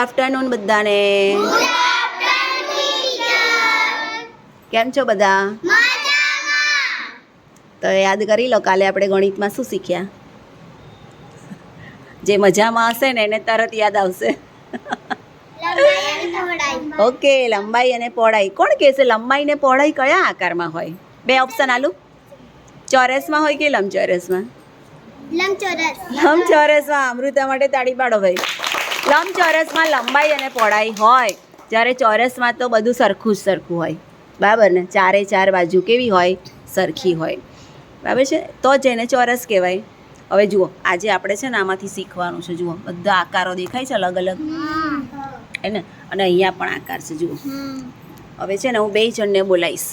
Afternoon બધાને. કેમ છો બધા? તો યાદ કરી લો કાલે આપણે ગણિતમાં શું શીખ્યા? જે મજામાં હશે ને એને તરત યાદ આવશે. ઓકે લંબાઈ અને પહોળાઈ. કોણ કહેશે લંબાઈ ને પહોળાઈ કયા આકારમાં હોય? બે ઓપ્શન આલું. ચોરસમાં હોય કે લંબચોરસમાં? લંબચોરસમાં. અમૃતા માટે તાળી પાડો ભાઈ. લંબચોરસમાં લંબાઈ અને પહોળાઈ હોય જ્યારે ચોરસમાં તો બધું સરખું જ સરખું હોય. બરાબર ને? ચારે ચાર બાજુ કેવી હોય? સરખી હોય. બરાબર છે? તો જ એને ચોરસ કહેવાય. હવે જુઓ આજે આપણે છે ને આમાંથી શીખવાનું છે. જુઓ બધા આકારો દેખાય છે અલગ અલગ? હે. ને? અને અહીંયા પણ આકાર છે જુઓ. હવે છે ને હું બે જણને બોલાવીશ.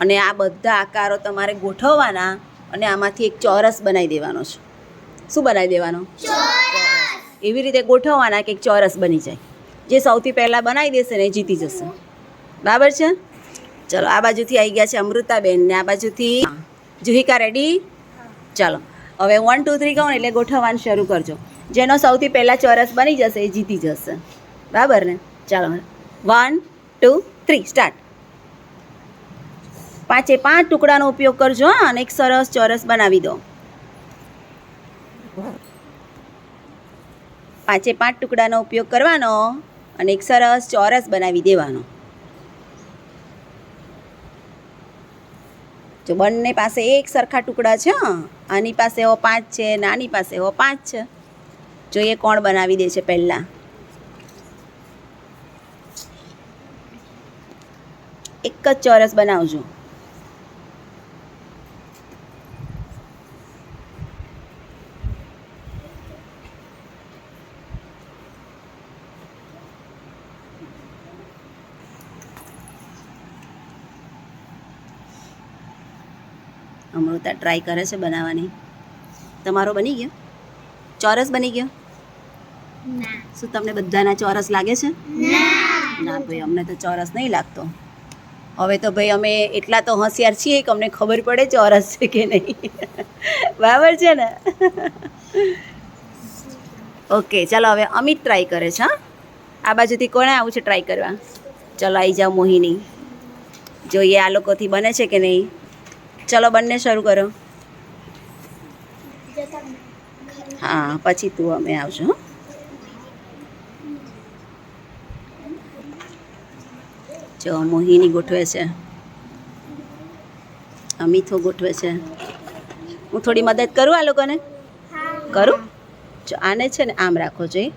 અને આ બધા આકારો તમારે ગોઠવવાના અને આમાંથી એક ચોરસ બનાવી દેવાનો છે. શું બનાવી દેવાનો? એવી રીતે ગોઠવવાના કે ચોરસ બની જાય. જે સૌથી પહેલાં બનાવી દેશે ને એ જીતી જશે. બરાબર છે? ચલો, આ બાજુથી આવી ગયા છે અમૃતાબેન ને આ બાજુથી જુહિકા રેડી ચાલો, હવે વન ટુ થ્રી કહું એટલે ગોઠવવાનું શરૂ કરજો. જેનો સૌથી પહેલાં ચોરસ બની જશે એ જીતી જશે. બરાબર ને? ચાલો વન ટુ થ્રી સ્ટાર્ટ પાંચે પાંચ ટુકડાનો ઉપયોગ કરજો અને એક સરસ ચોરસ બનાવી દો. પાંચે પાંચ ટુકડાનો ઉપયોગ કરવાનો અને એક સરસ ચોરસ બનાવી દેવાનો. જો બંને પાસે એક સરખા ટુકડા છે આની પાસે હો પાંચ છે નાની પાસે હો પાંચ છે જોઈએ કોણ બનાવી દે છે પહેલાં? એક જ ચોરસ બનાવજો. અમૃતા ટ્રાય કરે છે બનાવવાની. તમારો બની ગયો? ચોરસ બની ગયો? શું તમને બધાના ચોરસ લાગે છે? ના. ભાઈ અમને તો ચોરસ નહીં લાગતો. હવે તો ભાઈ અમે એટલા તો હોશિયાર છીએ કે અમને ખબર પડે ચોરસ છે કે નહીં. બરાબર છે ને? ઓકે ચાલો હવે અમિત ટ્રાય કરે છે હા? આ બાજુથી કોણે આવું છે ટ્રાય કરવા? ચલો આવી જાઓ મોહિની. જોઈએ આ લોકોથી બને છે કે નહીં. ચલો બંને શરૂ કરો. હા, પછી તું અમે આવજો? જો, મોહિની ગોઠવે છે. અમિથો ગોઠવે છે. હું થોડી મદદ કરું આ લોકોને? કરું? જો, આને છે ને આમ રાખો જોઈએ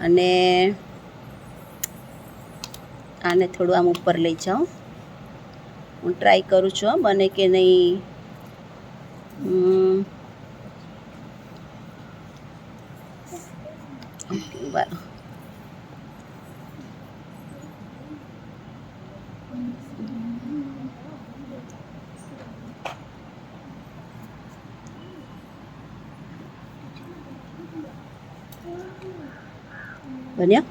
અને આને થોડું આમ ઉપર લઈ જાઓ. હું ટ્રાય કરું છું બને કે નહીં. બન્યા?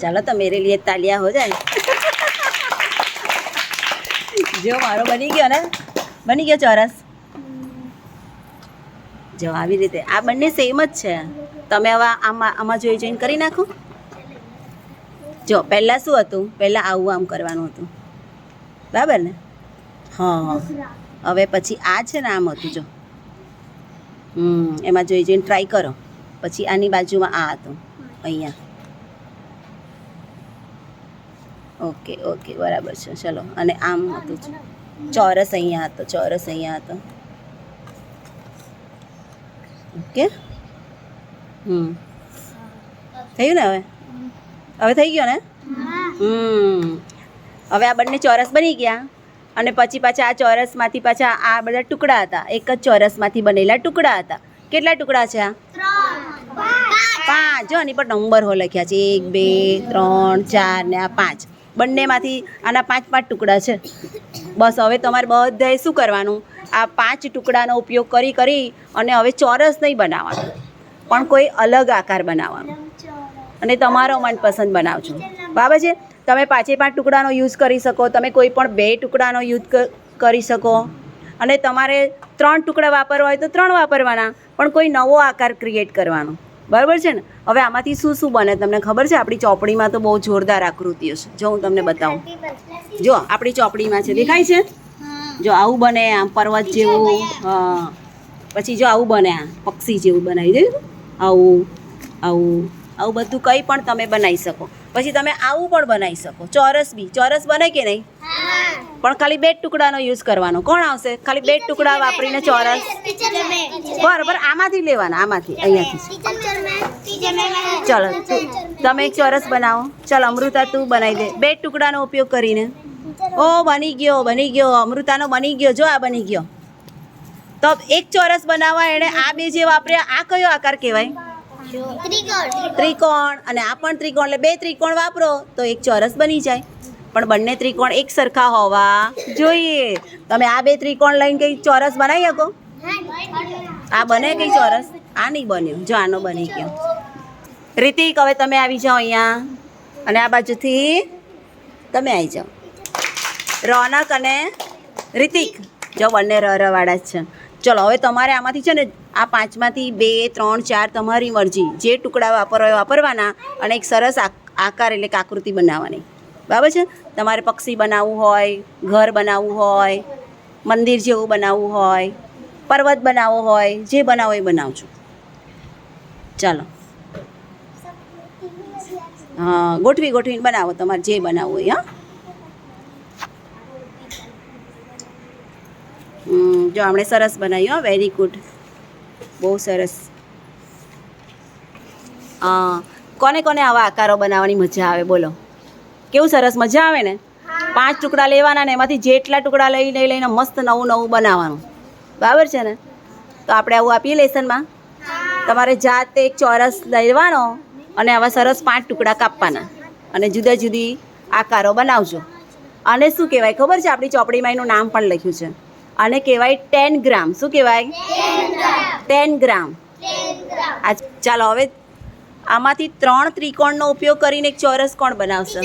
ચાલો તો મેરે લીએ તાલિયા હો જાય જો મારો બની ગયો ને? બની ગયો ચોરસ? જો આવી રીતે. આ બંને સેમ જ છે. તમે હવે આમાં આમાં જોઈ જોઈને કરી નાખો. જો, પહેલાં શું હતું? પહેલાં આવું આમ કરવાનું હતું. બરાબર ને? હા. હવે પછી આ છે ને આમ હતું, જો. હમ, એમાં જોઈ જોઈને ટ્રાય કરો. પછી આની બાજુમાં આ હતું. અહીંયા. ઓકે ઓકે બરાબર છે. ચલો અને આમ હતું ચોરસ અહીંયા હતો ચોરસ અહીંયા હતો. ઓકે? હમ. થયું ને હવે? હવે થઈ ગયો ને? હમ. હવે આ બંને ચોરસ બની ગયા. અને પછી પાછા આ ચોરસમાંથી પાછા આ બધા ટુકડા હતા. એક જ ચોરસમાંથી બનેલા ટુકડા હતા. કેટલા ટુકડા છે આ? પાંચ. જો આની પર નંબર હો લખ્યા છે. એક બે ત્રણ ચાર ને આ પાંચ. બંનેમાંથી આના પાંચ પાંચ ટુકડા છે. બસ હવે તમારે બધાએ શું કરવાનું? આ પાંચ ટુકડાનો ઉપયોગ કરી કરી અને હવે ચોરસ નહીં બનાવવાનો. પણ કોઈ અલગ આકાર બનાવવાનો. અને તમારો મનપસંદ બનાવજો. બરાબર છે તમે પાંચે પાંચ ટુકડાનો યુઝ કરી શકો. તમે કોઈ પણ બે ટુકડાનો યુઝ કરી શકો. અને તમારે ત્રણ ટુકડા વાપરવા હોય તો ત્રણ વાપરવાના. પણ કોઈ નવો આકાર ક્રિએટ કરવાનો. બરાબર છે ને? હવે આમાંથી શું શું બને? તમને ખબર છે? આપણી ચોપડીમાં તો બહુ જોરદાર આકૃતિઓ છે. જો હું તમને બતાવું. જો આપણી ચોપડીમાં છે. દેખાય છે? જો આવું બને આમ પર્વત જેવું. હા. પછી જો આવું બને આ પક્ષી જેવું બનાવી દે. આવું આવું. આવું બધું કંઈ પણ તમે બનાવી શકો. પછી તમે આવું પણ બનાવી શકો. ચોરસ બી. ચોરસ બને કે નહીં? પણ ખાલી બે ટુકડાનો યુઝ કરવાનો. કોણ આવશે? ખાલી બે ટુકડા વાપરીને ચોરસ. બરાબર આમાંથી લેવાના આમાંથી. અહીંયાથી. ચલો, તમે એક ચોરસ બનાવો. ચાલ, અમૃતા તું બનાવી દે. બે ટુકડાનો ઉપયોગ કરીને. ઓ, બની ગયો બની ગયો. અમૃતાનો બની ગયો. જો, આ બની ગયો. તો એક ચોરસ બનાવવા એણે આ બે જે વાપર્યા, આ કયો આકાર કહેવાય? ત્રિકોણ. અને આ પણ ત્રિકોણ, એટલે બે ત્રિકોણ વાપરો, તો એક ચોરસ બની જાય. પણ બંને ત્રિકોણ એક સરખા હોવા જોઈએ. તમે આ બે ત્રિકોણ લઈને કઈ ચોરસ બનાવી શકો? આ બને કઈ ચોરસ? આ નહીં બન્યું. જો, આનો બની ગયો. રીતિક, હવે તમે આવી જાઓ અહીંયા. અને આ બાજુથી તમે આવી જાઓ. રોનક અને રીતિક. જો બંને ર ર જ છે. ચલો, હવે તમારે આમાંથી છે ને આ પાંચમાંથી બે, ત્રણ, ચાર તમારી મરજી. જે ટુકડા વાપરવા વાપરવાના અને એક સરસ આક- આકાર એટલે કે આકૃતિ બનાવવાની. બરાબર છે? તમારે પક્ષી બનાવવું હોય, ઘર બનાવવું હોય, મંદિર જેવું બનાવવું હોય, પર્વત બનાવવો હોય, જે બનાવો એ બનાવજો. ચાલો. હા ગોઠવી ગોઠવીને બનાવો તમારે જે બનાવવું હોય હા. જો આપણે સરસ બનાવ્યું હો વેરી ગુડ બહુ સરસ. કોને કોને આવા આકારો બનાવવાની મજા આવે બોલો. કેવું સરસ મજા આવે ને? પાંચ ટુકડા લેવાના ને એમાંથી જેટલા ટુકડા લઈ લઈ લઈને મસ્ત નવું નવું બનાવવાનું. બરાબર છે ને? તો આપણે આવું આપીએ લેસનમાં? તમારે જાતે એક ચોરસ લેવાનો. અને આવા સરસ પાંચ ટુકડા કાપવાના. અને જુદા જુદી આકારો બનાવજો. અને શું કહેવાય? ખબર છે? આપણી ચોપડીમાં એનું નામ પણ લખ્યું છે. અને કહેવાય ટેન ગ્રામ. શું કહેવાય? Ten gram. આ ચાલો હવે આમાંથી ત્રણ ત્રિકોણનો ઉપયોગ કરીને એક ચોરસ કોણ બનાવશે?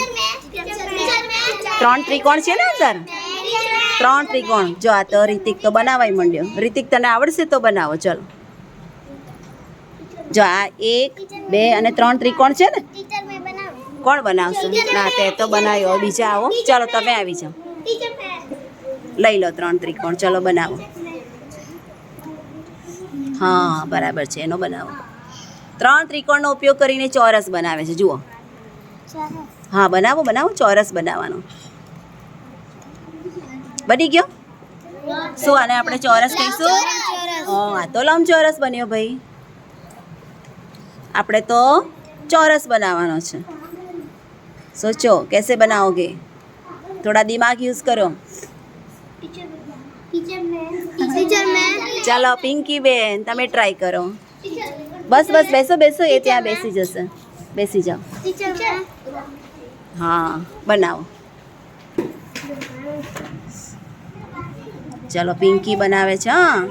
ત્રણ ત્રિકોણ છે ને સર ત્રણ ત્રિકોણ. જો આ તો રિતિક તો બનાવાય માંડ્યો. રીતિક તને આવડશે તો બનાવો. ચલો. જો આ એક બે અને ત્રણ ત્રિકોણ છે ને? કોણ બનાવશે? ના તે તો બનાવ્યો. બીજા આવો. ચાલો તમે આવી જાઓ. લઈ લો ત્રણ ત્રિકોણ. ચલો બનાવો. હા બરાબર છે. એનો બનાવો. ત્રણ ત્રિકોણનો ઉપયોગ કરીને ચોરસ બનાવે છે. જુઓ. હા બનાવો બનાવો. ચોરસ બનાવવાનો. બની ગયો? શું આને આપણે ચોરસ કહીશું? હા આ તો લંબચોરસ બન્યો ભાઈ. આપણે તો ચોરસ બનાવવાનો છે. સોચો, કેસે બનાવોગે? થોડા દિમાગ યુઝ કરો. ચાલો, પિંકી બેન, તમે ટ્રાય કરો. બસ બસ, બેસો બેસો, એ ત્યાં બેસી જશે. બેસી જાઓ. હા, બનાવો. ચાલો, પિંકી બનાવે છે, હા.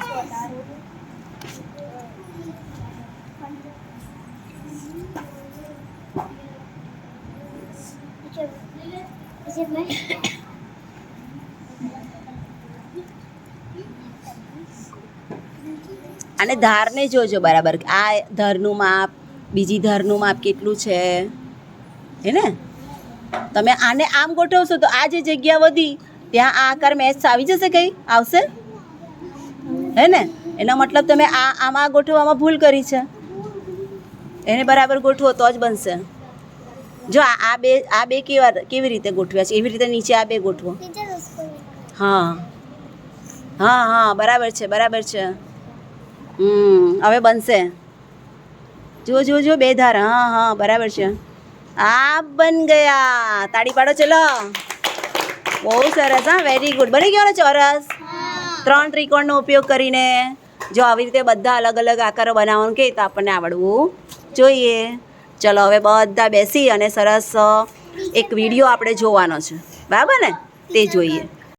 અને ધારને જોજો બરાબર. આ ધારનું માપ, બીજી ધારનું માપ કેટલું છે? હે ને? તમે આને આમ ગોઠવશો તો આ જે જગ્યા વધી, ત્યાં આ આકાર મેચ આવી જશે કઈ? આવશે? હે ને? એનો મતલબ તમે આ આમાં ગોઠવવામાં ભૂલ કરી છે. એને બરાબર ગોઠવો તો જ બનશે. જો આ બે આ બે કેવા કેવી રીતે ગોઠવ્યા છે? એવી રીતે નીચે આ બે ગોઠવો. હા. હા હા બરાબર છે બરાબર છે. હમ હવે બનશે. જો જો જો બે ધાર. હા હા બરાબર છે. આ બન ગયા. તાળી પાડો ચલો. બહુ સરસ હા વેરી ગુડ બની ગયો ને ચોરસ? ત્રણ ત્રિકોણનો ઉપયોગ કરીને જો આવી રીતે બધા અલગ અલગ આકારો બનાવવાનું કે તો આપણને આવડવું જોઈએ. ચલો, હવે બધા બેસી અને સરસ એક વીડિયો આપણે જોવાનો છે. બરાબર ને? તે જોઈએ.